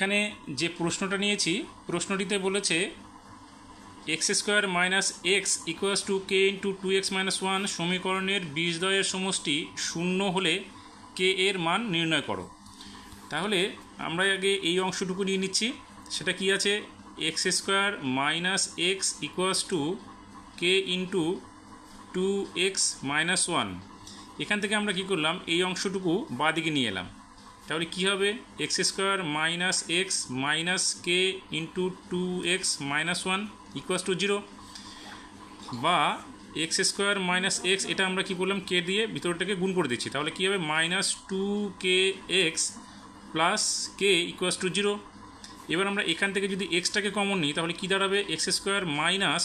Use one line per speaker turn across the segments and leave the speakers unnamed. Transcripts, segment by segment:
এখানে যে প্রশ্নটা নিয়েছি, প্রশ্নটিতে বলেছে x square minus x equals two k into two x minus one সমীকরণের বীজদ্বয়ের সমষ্টি শূন্য হলে কে এর মান নির্ণয় করো। তাহলে আমরা আগে এই অংশটুকু নিয়ে নিচ্ছি। সেটা কি আছে? X square minus x equals two k into two x minus one. এখান থেকে আমরা কি করলাম? এই অংশটুকু বাদিকে নিয়ে এলাম। তাহলে কী হবে? X square minus x minus k into two x minus one equals to zero বা এক্স স্কোয়ার মাইনাস এক্স এটা আমরা কি করলাম? কে দিয়ে ভিতরটাকে গুণ করে দিচ্ছি। তাহলে কী হবে? Minus two k x plus k equals to zero এবার আমরা এখান থেকে যদি এক্সটাকে কমন নিই, তাহলে কী দাঁড়াবে? X square minus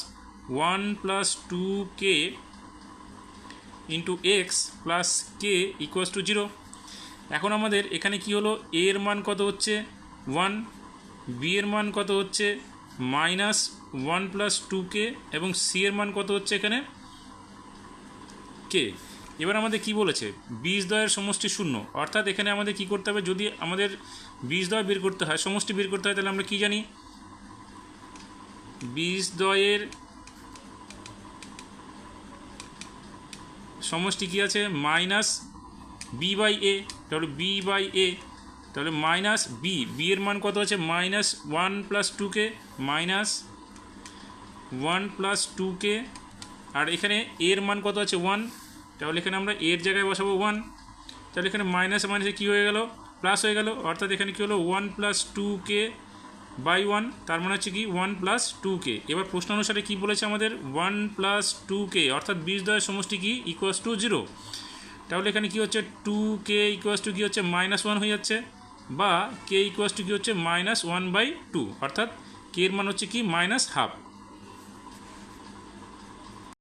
one plus two k into x plus k equals to zero এখন আমাদের এখানে কি হলো? এ এর মান কত হচ্ছে? ওয়ান বি এর মান কত হচ্ছে? Minus one plus two k এবং সি এর মান কত হচ্ছে এখানে? কে এবার আমাদের কি বলেছে? বীজদ্বয়ের সমষ্টি শূন্য। অর্থাৎ এখানে আমাদের কি করতে হবে? যদি আমাদের বীজদ্বয় বের করতে হয়, সমষ্টি বের করতে হয়, তাহলে আমরা কি জানি? বীজদ্বয়ের সমষ্টি কি আছে? মাইনাস বি বাই এ তাহলে বি বাই এ তাহলে মাইনাস বি বি এর মান কত আছে? Minus one plus two k minus one plus two k আর এখানে এর মান কত আছে? ওয়ান তাহলে এখানে আমরা এর জায়গায় বসাবো ওয়ান তাহলে এখানে মাইনাস মাইনাসে কী হয়ে গেল? প্লাস হয়ে গেল, অর্থাৎ এখানে কী হলো? One plus two k by one তার মানে হচ্ছে কি ওয়ান প্লাস টু কে এবার প্রশ্ন অনুসারে কী বলেছে আমাদের? ওয়ান প্লাস টু কে অর্থাৎ বীজ দয়ের সমষ্টি কি? ইকুয়াস টু জিরো তাহলে এখানে কি হচ্ছে? টু কে ইকুয়াস টু কী হচ্ছে? মাইনাস ওয়ান হয়ে যাচ্ছে। বা কে ইকুয়াস টু কী হচ্ছে? মাইনাস ওয়ান বাই টু অর্থাৎ কে এর মান হচ্ছে কি? Minus half